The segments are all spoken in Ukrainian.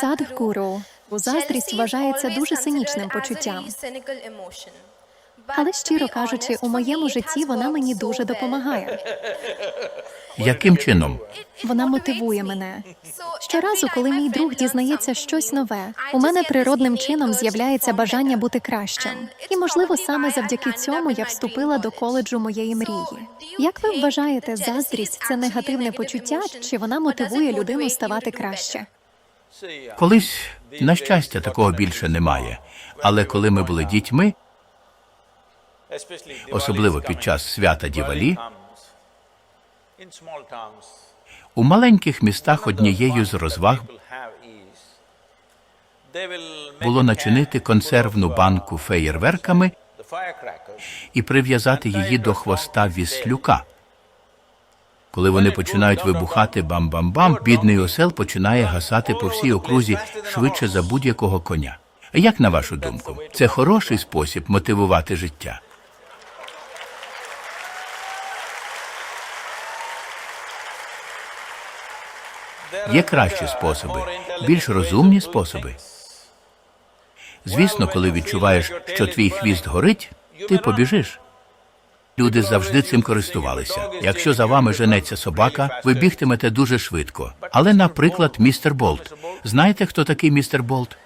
Садхгуру, заздрість вважається дуже цинічним почуттям. Але щиро кажучи, у моєму житті вона мені дуже допомагає. Яким чином? Вона мотивує мене. Щоразу, коли мій друг дізнається щось нове, у мене природним чином з'являється бажання бути кращим. І, можливо, саме завдяки цьому я вступила до коледжу моєї мрії. Як ви вважаєте, заздрість це негативне почуття, чи вона мотивує людину ставати краще? Колись, на щастя, такого більше немає. Але коли ми були дітьми, особливо під час свята Дівалі, у маленьких містах однією з розваг було начинити консервну банку феєрверками і прив'язати її до хвоста віслюка. Коли вони починають вибухати бам-бам-бам, бідний осел починає гасати по всій окрузі швидше за будь-якого коня. Як на вашу думку, це хороший спосіб мотивувати життя? Є кращі способи, більш розумні способи. Звісно, коли відчуваєш, що твій хвіст горить, ти побіжиш. Люди завжди цим користувалися. Якщо за вами женеться собака, ви бігтимете дуже швидко. Але, наприклад, містер Болт. Знаєте, хто такий містер Болт?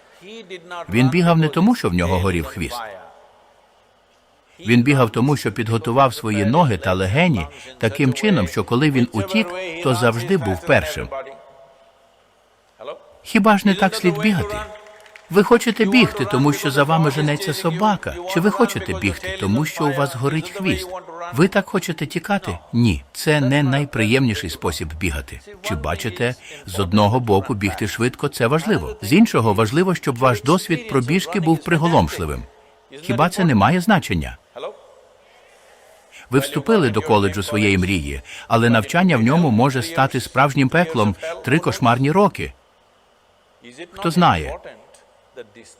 Він бігав не тому, що в нього горів хвіст. Він бігав тому, що підготував свої ноги та легені таким чином, що коли він утік, то завжди був першим. Хіба ж не так слід бігати? Ви хочете бігти, тому що за вами женеться собака, чи ви хочете бігти, тому що у вас горить хвіст? Ви так хочете тікати? Ні, це не найприємніший спосіб бігати. Чи бачите, з одного боку бігти швидко це важливо. З іншого важливо, щоб ваш досвід пробіжки був приголомшливим. Хіба це не має значення? Ви вступили до коледжу своєї мрії, але навчання в ньому може стати справжнім пеклом три кошмарні роки. Хто знає?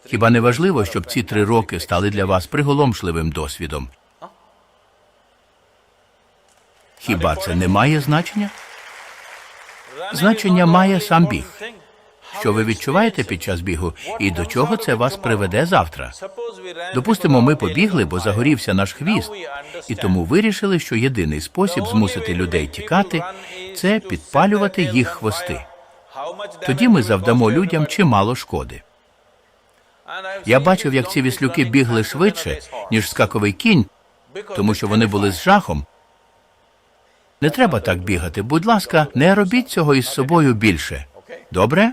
Хіба не важливо, щоб ці три роки стали для вас приголомшливим досвідом? Хіба це не має значення? Значення має сам біг. Що ви відчуваєте під час бігу, і до чого це вас приведе завтра? Допустимо, ми побігли, бо загорівся наш хвіст, і тому вирішили, що єдиний спосіб змусити людей тікати це підпалювати їх хвости. Тоді ми завдамо людям чимало шкоди. Я бачив, як ці віслюки бігли швидше, ніж скаковий кінь, тому що вони були з жахом. Не треба так бігати. Будь ласка, не робіть цього із собою більше. Добре?